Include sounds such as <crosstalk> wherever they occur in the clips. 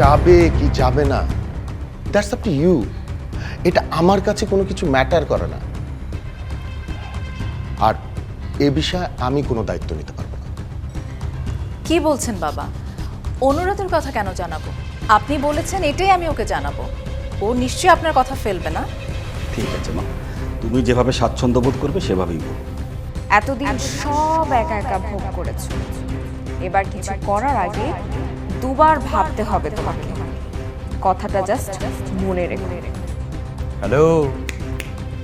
যাবে কি যাবে না দ্যাটস আপ টু ইউ এটা আমার কাছে কোনো কিছু ম্যাটার করে না। আর এ বিষয়ে আমি কোনো দায়িত্ব নিতে পারব না। কি বলছেন বাবা? অনুরোধের কথা কেন জানাব? আপনি বলেছেন এটাই আমি ওকে জানাব। ও নিশ্চয়ই আপনার কথা ফেলবে না। ঠিক আছে মা। তুমি যেভাবে স্বাচ্ছন্দ্য বোধ করবে সেভাবেই বল এতদিন সব একা একা ভোগ করেছ। এবার কিছু করার আগে দুবার ভাবতে হবে তোমাকে। কথাটা জাস্ট মনে রেখো। হ্যালো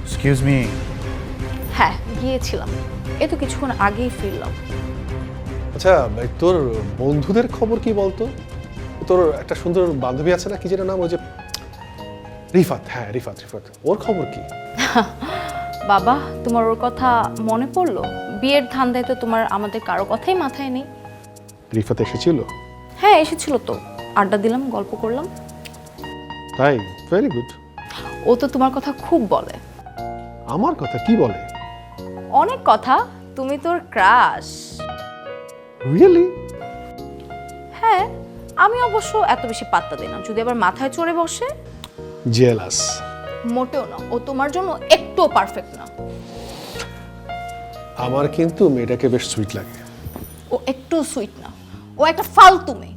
এক্সকিউজ মি হ্যাঁ গিয়েছিলাম। এই তো কিছুক্ষণ আগেই ফিরলাম। আচ্ছা ভাই, তোর বন্ধুদের খবর কি বলতো? তোর একটা সুন্দর বান্ধবী আছে না কি যেন নাম ওই যে রিফাত হ্যাঁ রিফাত রিফাত। ওর খবর কি? <laughs> বাবা তোমার ওর কথা মনে পড়ল? বিয়ের ধান্দায় তো তোমার আমাদের কারও কথাই মাথায় নেই। রিফাত এসেছিল? হ্যাঁ এসেছিল তো। আড্ডা দিলাম গল্প করলাম। তাই? ভেরি গুড ও তো তোমার কথা খুব বলে। আমার কথা কি বলে? অনেক কথা। তুমি তোর ক্রাশ। রিয়েলি হ্যাঁ আমি অবশ্য এত বেশি পাত্তা দিই না। যদি আবার মাথায় চড়ে বসে? জেলাস মোটেও না। ও তোমার জন্য একটুও পারফেক্ট না। আমার কিন্তু মেয়েটাকে বেশ সুইট লাগে। ও একটু সুইট না। ও একটা ফালতু মেয়ে।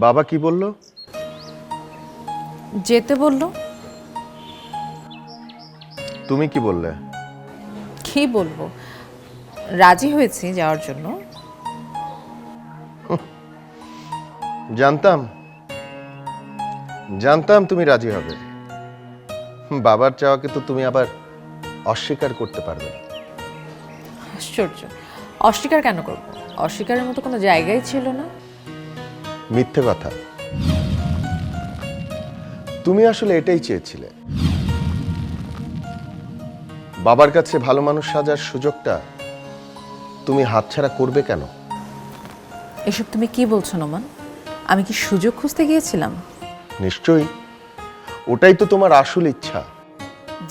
বাবা কি বলল? যেতে বলল। তুমি কি বললে? কি বলব? রাজি হয়েছি যাওয়ার জন্য। জানতাম। জানতাম তুমি রাজি হবে। বাবার চাওয়াকে তো তুমি আবার অস্বীকার করতে পারবে না। আশ্চর্য। অস্বীকার কেন করব? অস্বীকারের মতো কোনো জায়গাই ছিল না। মিথ্যে কথা। তুমি আসলে এটাই চেয়েছিলে। বাবার কাছে ভালো মানুষ সাজার সুযোগটা তুমি হাতছাড়া করবে কেন? এসব তুমি কি বলছো নোমান? আমি কি সুযোগ খুঁজতে গিয়েছিলাম? নিশ্চয়ই। ওটাই তো তোমার আসল ইচ্ছা।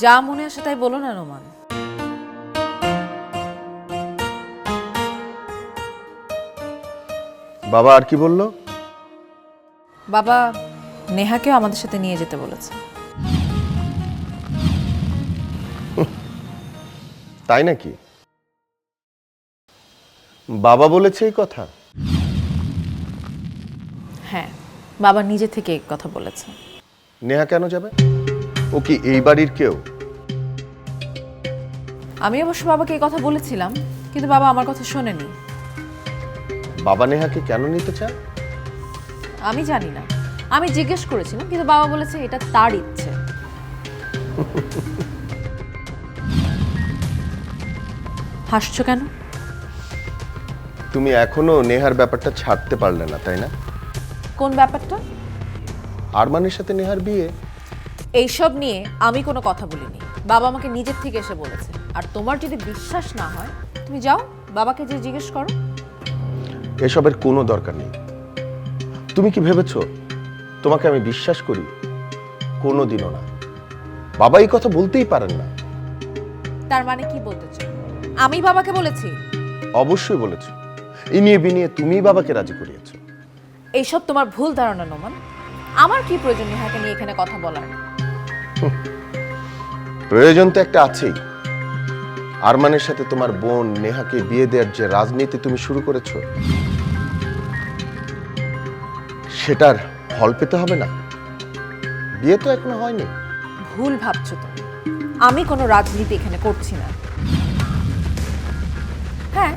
যা মনে আসে তাই বলো না নোমান। বাবা আর কি বলল? বাবা নেহাকেও আমাদের সাথে নিয়ে যেতে বলেছে। তাই নাকি? বাবা বলেছে এই কথা? হ্যাঁ বাবা নিজে থেকে এই কথা বলেছে। নেহা কেন যাবে? ও কি এই বাড়ির কেউ? আমি অবশ্য বাবাকে এই কথা বলেছিলাম কিন্তু বাবা আমার কথা শোনেনি। বাবা নেহাকে কেন নিতে চায়? আমি জানি না। আমি জিজ্ঞেস করেছিলাম কিন্তু বাবা বলেছে এটা তার ইচ্ছে। হাসছো কেন? তুমি এখনও নেহার ব্যাপারটা ছাড়তে পারলে না তাই না? কোন ব্যাপারটা? আরমানের সাথে নেহার বিয়ে। এইসব নিয়ে আমি কোনো কথা বলিনি। বাবা আমাকে নিজের থেকে এসে বলেছে। আর তোমার যদি বিশ্বাস না হয় তুমি যাও বাবাকে যে জিজ্ঞেস করো। এসবের কোনো দরকার নেই। তুমি কি ভেবেছো? তোমাকে আমি বিশ্বাস করি? কোনো দিনও না। বাবা এই কথা বলতেই পারেন না। তার মানে কি বলতে চাও? আমি বাবাকে বলেছি? অবশ্যই বলেছ। এই নিয়ে বিনিয়ে তুমিই বাবাকে রাজি করিয়েছো। এইসব তোমার ভুল ধারণা নোমান। আমার কি প্রয়োজন নেহাকে নিয়ে এখানে কথা বলার? প্রয়োজন তো একটা আছেই। আরমানের সাথে তোমার বোন নেহাকে বিয়ে দেওয়ার যে রাজনীতি তুমি শুরু করেছ সেটার ফল পেতে হবে না। বিয়ে তো এখনও হয়নি। ভুল ভাবছ তো আমি কোনো রাজনীতি এখানে করছি না। হ্যাঁ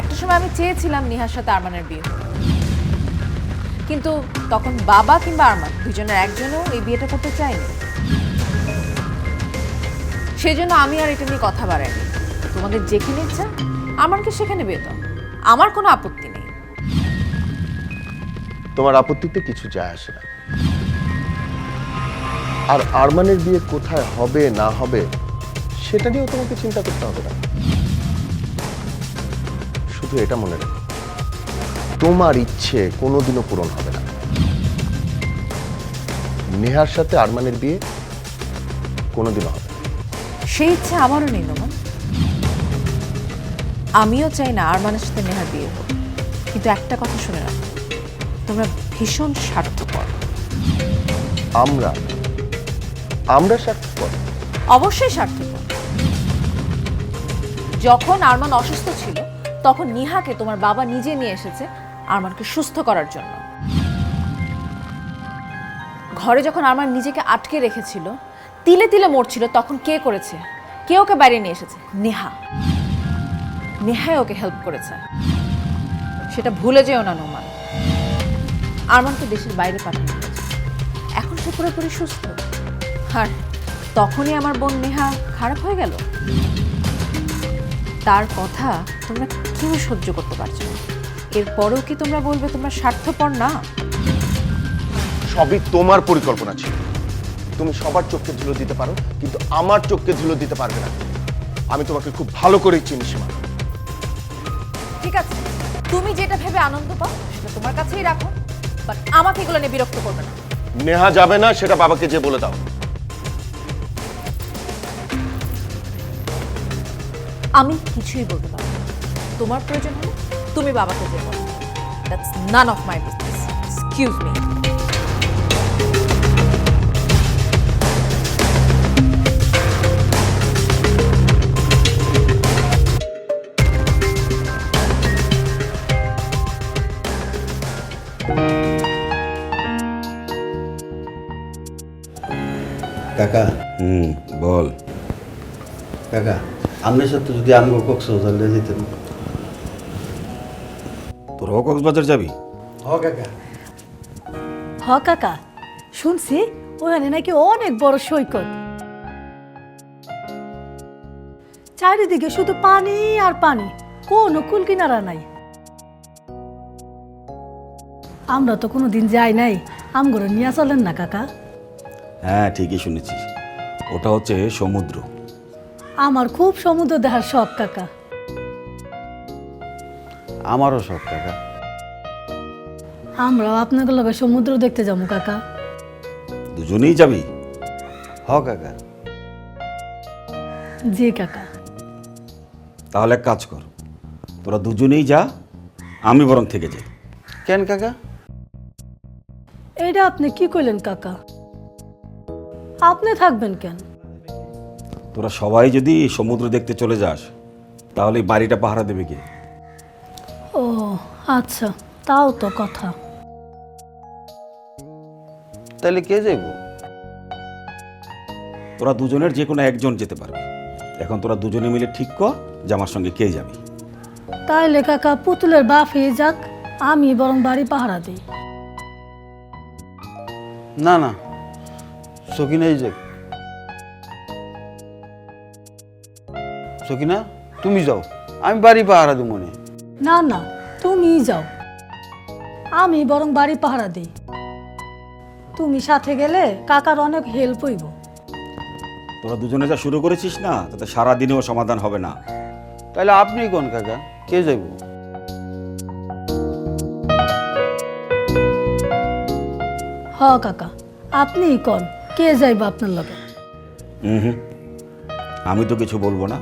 একটা সময় আমি চেয়েছিলাম নিহার সাথে আরমানের বিয়ে কিন্তু তখন বাবা কিংবা আরমান দুজনের একজনও এই বিয়েটা করতে চায়নি। সেজন্য আমি আর এটা নিয়ে কথা বাড়াইনি। তোমাদের যেখানে ইচ্ছা আমাকে সেখানে বিয়ে দাও। আমার কোনো আপত্তি তোমার আপত্তিতে কিছু যায় আসে না। আর আরমানের বিয়ে কোথায় হবে, না হবে, সেটা নিয়েও তোমাকে চিন্তা করতে হবে না। শুধু এটা মনে রেখো, তোমার ইচ্ছে কোনোদিনও পূরণ হবে না। নেহার সাথে আরমানের বিয়ে কোনোদিনও হবে সেই ইচ্ছে আমারও নেই, নোমান। আমিও চাই না আরমানের সাথে নেহার বিয়ে হোক। কিন্তু একটা কথা শুনে রাখো। তোমরা ভীষণ স্বার্থপর। আমরা? আমরা স্বার্থপর? অবশ্যই স্বার্থপর। যখন আরমান অসুস্থ ছিল তখন নিহাকে তোমার বাবা নিজে নিয়ে এসেছে আরমানকে সুস্থ করার জন্য। ঘরে যখন আরমান নিজেকে আটকে রেখেছিল তিলে তিলে মরছিল তখন কে করেছে? কে ওকে বাইরে নিয়ে এসেছে? নেহা। নেহাই ওকে হেল্প করেছে। সেটা ভুলে যেও না নোমান। আরমানকে দেশের বাইরে পাঠানো হয়েছে। এখন সে পুরোপুরি সুস্থ। আর তখনই আমার বোন নেহা খারাপ হয়ে গেল? তার কথা তোমরা কেউ সহ্য করতে পারছ না। এরপরেও কি তোমরা বলবে তোমরা স্বার্থপর না? সবই তোমার পরিকল্পনা ছিল। তুমি সবার চোখকে ধুলো দিতে পারো কিন্তু আমার চোখকে ধুলো দিতে পারবে না। আমি তোমাকে খুব ভালো করেই চিনি সীমা। ঠিক আছে। তুমি যেটা ভেবে আনন্দ পাও সেটা তোমার কাছেই রাখো। বাট আমাকে এগুলো নিয়ে বিরক্ত করবে না। নেহা যাবে না সেটা বাবাকে যে বলে দাও। আমি কিছুই বলতে পারব না। তোমার প্রয়োজন হলে তুমি বাবাকে যে বলো। That's none of my business excuse me কাকা। হুম বল। কাকা আপনার সাথে যদি আমগো কক্সবাজার নিয়ে যেতেন। তোরাও কক্সবাজার যাবি? হ কাকা। হ কাকা। শুনছি ওখানে নাকি অনেক বড় সৈকত। চারিদিকে শুধু পানি আর পানি কোনো কুল কিনারা নাই। আমরা তো কোনো দিন যাই নাই আমগরে নিয়ে চলেন না কাকা। হ্যাঁ ঠিকই শুনেছিস। ওটা হচ্ছে সমুদ্র। আমার খুব সমুদ্র দেখার শখ কাকা। আমারও সব কাকা। আমরাও আপনাদের লগে সমুদ্র দেখতে যাব কাকা। দুজনেই যাবি? হ কাকা। জি কাকা। তাহলে এক কাজ কর। তোরা দুজনেই যা আমি বরং থেকে যাই। কেন কাকা? এটা আপনি কি করলেন কাকা? আপনি থাকবেন কেন? তোরা সবাই যদি সমুদ্র দেখতে চলে যাস তাহলে এই বাড়িটা পাহারা দেবে কে? ও আচ্ছা তাও তো কথা। তাহলে কে যাইব? তোরা দুজনের যে কোনো একজন যেতে পারবে। এখন তোরা দুজনে মিলে ঠিক কর যে আমার সঙ্গে কে যাবি। তাইলে কাকা পুতুলের বাপ হয়ে যাক আমি বরং বাড়ি পাহারা দিই। না না সকিনাই যাক সকিনা তুমি যাও। আমি বাড়ি পাহারা দেবো মনে না না তুমি যাও। আমি বরং বাড়ি পাহারা দিই। তুমি সাথে গেলে কাকার অনেক হেল্প হইব। তোরা দুজনে যা শুরু করেছিস না তাতে সারাদিনেও সমাধান হবে না। তাহলে আপনি কোন কাকা? কে যাইব? হ কাকা। আপনিই কন? কে যাইব আপনার লগে? হুম হুম আমি তো কিছু বলব না।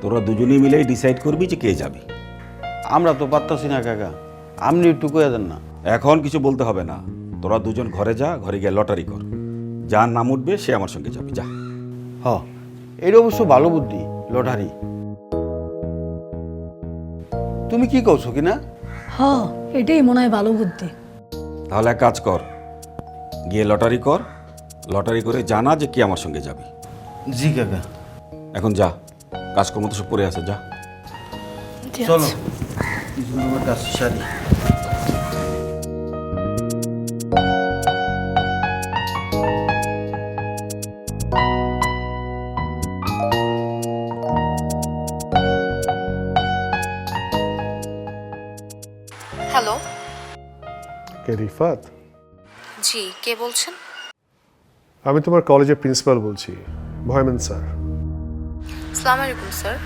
তোরা দুজনেই মিলেই ডিসাইড করবি যে কে যাবি। আমরা তো পারতাছি না কাকা। আপনি একটু কয়ে দেন না। এখন কিছু বলতে হবে না। তোরা দুজন ঘরে যা ঘরে গিয়ে লটারি কর। যার নাম উঠবে সে আমার সঙ্গে যাবি। যা। হ। এটা অবশ্য ভালো বুদ্ধি লটারি। তুমি কি কও সকিনা হ এটাই মনে হয় ভালো বুদ্ধি। তাহলে এক কাজ কর। গিয়ে লটারি কর লটারি করে জানা যে কে আমার সঙ্গে যাবি? জি কাকা। এখন যা কাজকর্ম তো সব পড়ে আছে যা। চলো কাজ সারি। হ্যালো। কে রিফাত? জি কে বলছেন? আমি তোমার কলেজের প্রিন্সিপাল বলছি ভয়মেন স্যার। সালাম আলাইকুম স্যার।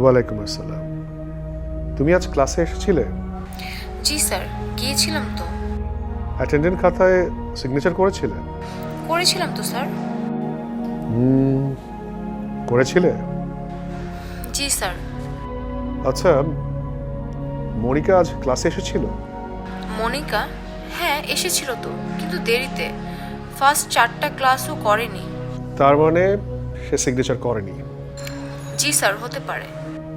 ওয়ালাইকুম আসসালাম। তুমি আজ ক্লাসে এসেছিলে? জি স্যার গিয়েছিলাম তো। অ্যাটেন্ডেন্ট খাতায় সিগনেচার করেছিলে? করেছিলাম তো স্যার। হুম করেছিলে? জি স্যার। আচ্ছা মনিকা আজ ক্লাসে এসেছিল? মনিকা? হ্যাঁ এসেছিল তো কিন্তু দেরিতে। ফার্স্ট চারটা ক্লাসও করেনি। তার মানে সে সিগনেচার করেনি। জি স্যার হতে পারে।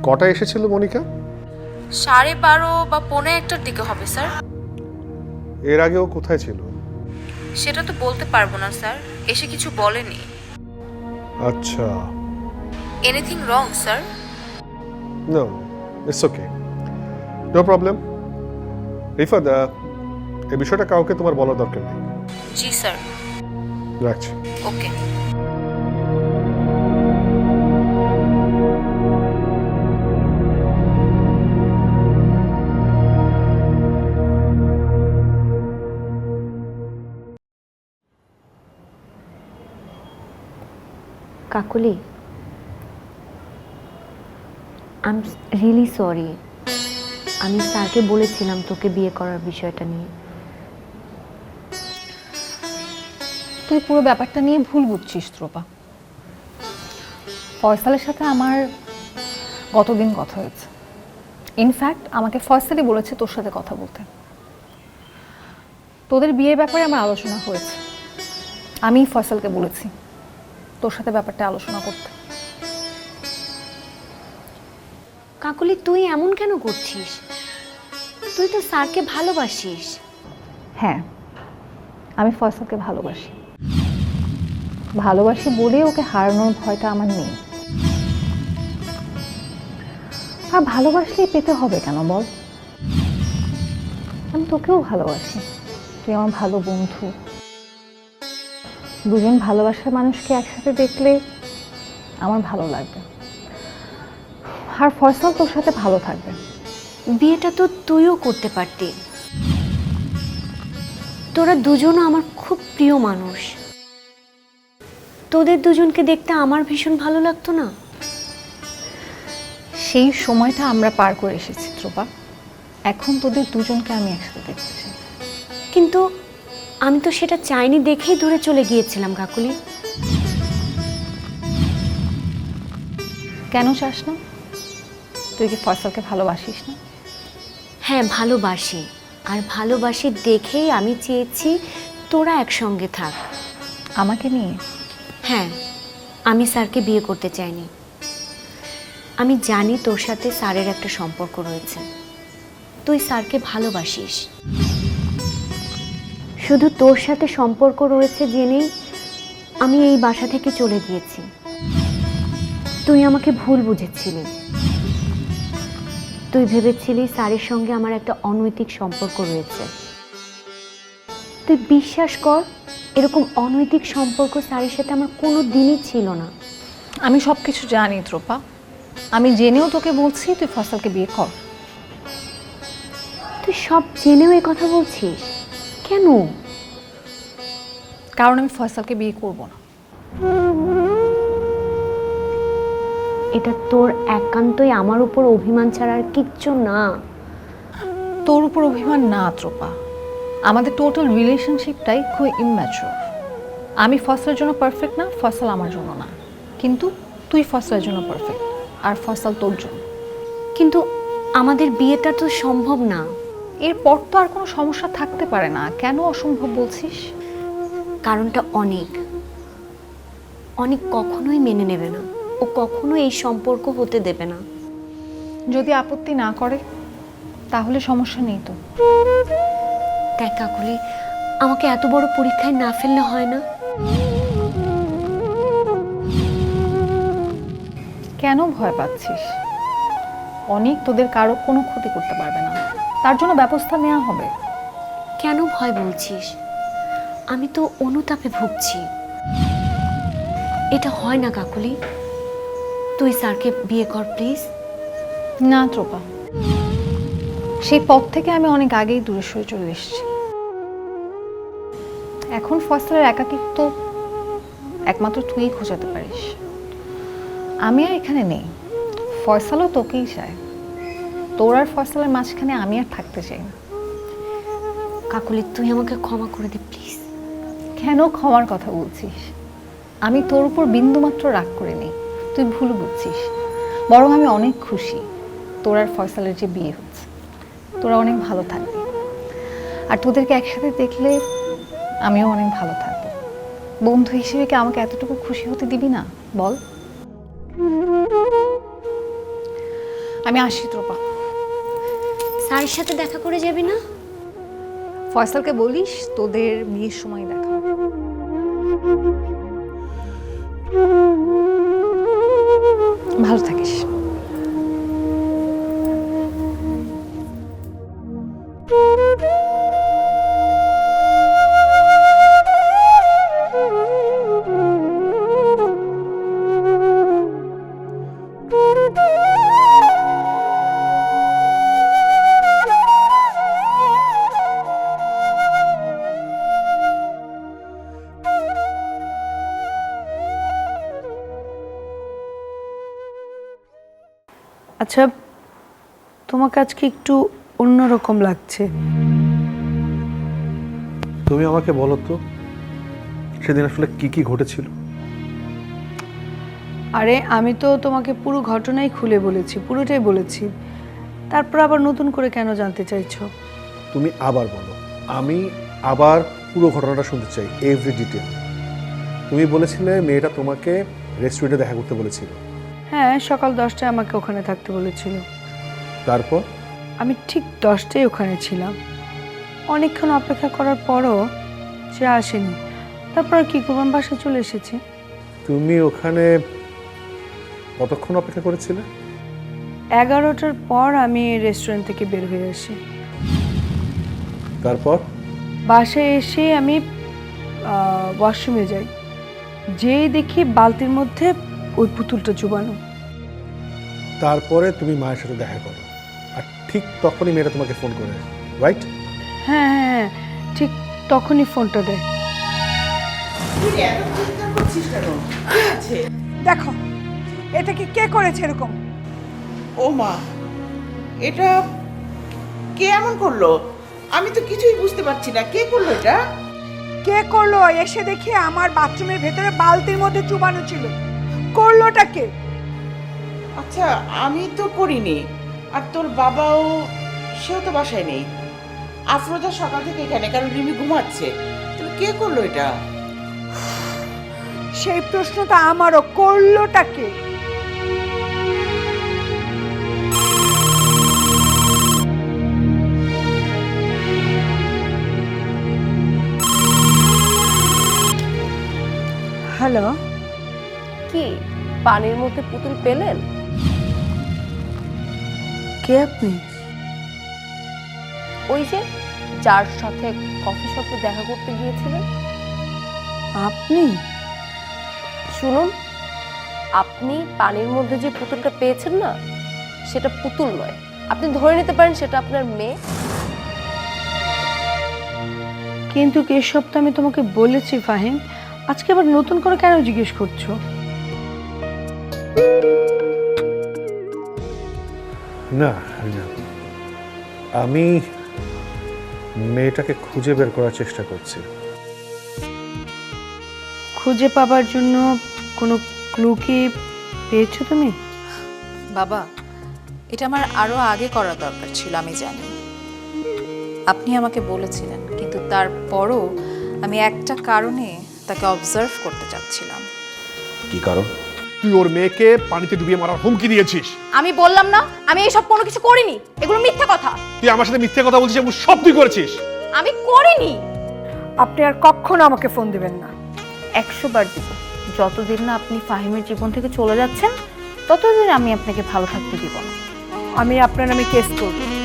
কটা এসেছিল মনিকা? সাড়ে বারো বা পৌনে একটার দিকে হবে স্যার। এর আগেও কোথায় ছিল? সেটা তো বলতে পারব না স্যার এসে কিছু বলেনি। আচ্ছা। Anything wrong sir? No it's okay no problem Rifad এই বিষয়টা কাউকে তোমার বলার দরকার নেই। জি স্যার। রাখছি। Okay. Kakuli I am really sorry আমি স্যারকে বলেছিলাম তোকে বিয়ে করার বিষয়টা নিয়ে। তুই পুরো ব্যাপারটা নিয়ে ভুল বুঝছিস ত্রোপা। ফয়সালের সাথে আমার গতদিন কথা হয়েছে? ইনফ্যাক্ট আমাকে ফয়সালই বলেছে তোর সাথে কথা বলতে। তোদের বিয়ের ব্যাপারে আমার আলোচনা হয়েছে। আমি ফয়সালকে বলেছি তোর সাথে ব্যাপারটা আলোচনা করতে। কাকুলি তুই এমন কেন করছিস? তুই তো স্যারকে ভালোবাসিস। হ্যাঁ আমি ফয়সালকে ভালোবাসি। ভালোবাসি বলেই ওকে হারানোর ভয়টা আমার নেই। আর ভালোবাসলেই পেতে হবে কেন বল? আমি তোকেও ভালোবাসি। তুই আমার ভালো বন্ধু। দুজন ভালোবাসার মানুষকে একসাথে দেখলে আমার ভালো লাগবে। আর ফয়সাল তোর সাথে ভালো থাকবে। বিয়েটা তো তুইও করতে পারতি। তোরা দুজনও আমার খুব প্রিয় মানুষ। তোদের দুজনকে দেখতে আমার ভীষণ ভালো লাগতো না? সেই সময়টা আমরা পার করে এসেছি ত্রোপা এখন তোদের দুজনকে আমি একসাথে দেখতে চাই। কিন্তু আমি তো সেটা চাইনি দেখেই দূরে চলে গিয়েছিলাম কাকুলি। কেন চাস না? তুই কি ফসলকে ভালোবাসিস না? হ্যাঁ ভালোবাসি। আর ভালোবাসি দেখেই আমি চেয়েছি তোরা একসঙ্গে থাক। আমাকে নিয়ে? হ্যাঁ আমি স্যারকে বিয়ে করতে চাইনি। আমি জানি তোর সাথে স্যারের একটা সম্পর্ক রয়েছে। তুই স্যারকে ভালোবাসিস। শুধু তোর সাথে সম্পর্ক রয়েছে জেনেই আমি এই বাসা থেকে চলে গিয়েছি। তুই আমাকে ভুল বুঝেছিলি। তুই ভেবেছিলি স্যারের সঙ্গে আমার একটা অনৈতিক সম্পর্ক রয়েছে। তুই বিশ্বাস কর এরকম অনৈতিক সম্পর্ক স্যারের সাথে আমার কোনো দিনই ছিল না। আমি সব কিছু জানি ত্রোপা আমি জেনেও তোকে বলছি তুই ফসলকে বিয়ে কর। তুই সব জেনেও এই কথা বলছিস? কেন? কারণ আমি ফসলকে বিয়ে করব না। এটা তোর একান্তই আমার উপর অভিমান ছাড়া আর কিচ্ছু না। তোর উপর অভিমান না ত্রোপা আমাদের টোটাল রিলেশনশিপটাই খুব ইম্যাচুর আমি ফসলের জন্য পারফেক্ট না ফসল আমার জন্য না। কিন্তু তুই ফসলের জন্য পারফেক্ট আর ফসল তোর জন্য। কিন্তু আমাদের বিয়েটা তো সম্ভব না। এরপর তো আর কোনো সমস্যা থাকতে পারে না। কেন অসম্ভব বলছিস? কারণটা অনেক। অনেক কখনোই মেনে নেবে না। ও কখনো এই সম্পর্ক হতে দেবে না। যদি আপত্তি না করে তাহলে সমস্যা নেই তো। দেখ কাকুলি আমাকে এত বড় পরীক্ষায় না ফেললে হয় না? কেন ভয় পাচ্ছিস? অনেক তোদের কারও কোনো ক্ষতি করতে পারবে না। তার জন্য ব্যবস্থা নেওয়া হবে। কেন ভয় বলছিস? আমি তো অনুতাপে ভুগছি। এটা হয় না কাকুলি। তুই স্যারকে বিয়ে কর প্লিজ। না ত্রোপা। সেই পথ থেকে আমি অনেক আগেই দূরে সরে চলে এসেছি। এখন ফসলের একাকিত্ব একমাত্র তুই খোঁজাতে পারিস। আমি আর এখানে নেই। ফয়সালও তোকেই চায়। তোর আর ফয়সালের মাঝখানে আমি আর থাকতে চাই না। কাকুলি তুই আমাকে ক্ষমা করে দে প্লিজ। কেন ক্ষমার কথা বলছিস? আমি তোর উপর বিন্দুমাত্র রাগ করে নেই। তুই ভুল বুঝছিস। বরং আমি অনেক খুশি। তোর আর ফয়সালের যে বিয়ে হচ্ছে। তোরা অনেক ভালো থাকবি। আর তোদেরকে একসাথে দেখলে আমিও অনেক ভালো থাকব। বন্ধু হিসেবে কি আমাকে এতটুকু খুশি হতে দিবি না? বল। আমি আসি ত্রোপা। স্যারের সাথে দেখা করে যাবি না? ফয়সালকে বলিস তোদের বিয়ের সময় দেখা। ভালো থাকিস। আচ্ছা তোমাকে আজকে একটু অন্যরকম লাগছে। তুমি আমাকে বলো তো সেদিন আসলে কি কি ঘটেছিল? আরে আমি তো তোমাকে পুরো ঘটনাই খুলে বলেছি পুরোটাই বলেছি। তারপর আবার নতুন করে কেন জানতে চাইছো? তুমি আবার বলো আমি আবার পুরো ঘটনাটা শুনতে চাই এভরি ডিটেল তুমি বলেছিলে মেয়েটা তোমাকে রেস্টুরেন্টে দেখা করতে বলেছিল। হ্যাঁ সকাল দশটায় আমাকে ওখানে থাকতে বলেছিল। তারপর? আমি ঠিক দশটায় ওখানে ছিলাম। অনেকক্ষণ অপেক্ষা করার পরও সে আসেনি। তারপর কি করব বাসায় চলে এসেছি। তুমি ওখানে কতক্ষণ অপেক্ষা করেছিলে? এগারোটার পর আমি রেস্টুরেন্ট থেকে বের হয়ে আসি। তারপর? বাসায় এসে আমি ওয়াশরুমে যাই। যেই দেখি বালতির মধ্যে ওই পুতুলটা চুবানো তারপরে তুমি মায়ের সাথে দেখা করো। আর ঠিক তখনই মেয়েটা তোমাকে ফোন করে রাইট হ্যাঁ হ্যাঁ হ্যাঁ ঠিক তখনই ফোনটা দেয়। দেখো এটা কি কে করেছে এরকম? ও মা এটা কে এমন করল? আমি তো কিছুই বুঝতে পারছি না কে করল এটা? কে করল? এসে দেখি আমার বাথরুমের ভেতরে বালতির মধ্যে চুবানো ছিল। করলোটা কে? আচ্ছা আমি তো করিনি। আর তোর বাবাও সেও তো বাসায় নেই। আফরোজা সকাল থেকে এখানে কারণ রিমি ঘুমাচ্ছে। তাহলে কে করল এটা? সেই প্রশ্নটা আমারও করলোটা কে? হ্যালো? কি? পানির মধ্যে পুতুল পেলেন? কে আপনি? ওই যে যার সাথে কফি শপে দেখা করতে গিয়েছিলেন। আপনি? শুনুন আপনি পানির মধ্যে যে পুতুলটা পেয়েছেন না সেটা পুতুল নয়। আপনি ধরে নিতে পারেন সেটা আপনার মেয়ে। কিন্তু কেশব তো আমি তোমাকে বলেছি ফাহিম? আজকে আবার নতুন করে কেন জিজ্ঞেস করছ? না আমি মেয়েটাকে খুঁজে বের করার চেষ্টা করছি। খুঁজে পাবার জন্য কোনো ক্লু কি পেয়েছ তুমি? বাবা এটা আমার আরও আগে করা দরকার ছিল আমি জানি। আপনি আমাকে বলেছিলেন কিন্তু তারপরও আমি একটা কারণে তাকে অবজার্ভ করতে চাচ্ছিলাম। কি কারণ? তুই ওর মেয়েকে পানিতে ডুবিয়ে মারার হুমকি দিয়েছিস। আমি বললাম না আমি এইসব কোনো কিছু করিনি এগুলো মিথ্যা কথা। তুই আমার সাথে মিথ্যে কথা বলছিস এবং সব তুই করেছিস। আমি করিনি। আপনি আর কখনো আমাকে ফোন দিবেন না। একশো বার দিব। যতদিন না আপনি ফাহিমের জীবন থেকে চলে যাচ্ছেন ততদিন আমি আপনাকে ভালো থাকতে দিব না। আমি আপনার নামে কেস করব।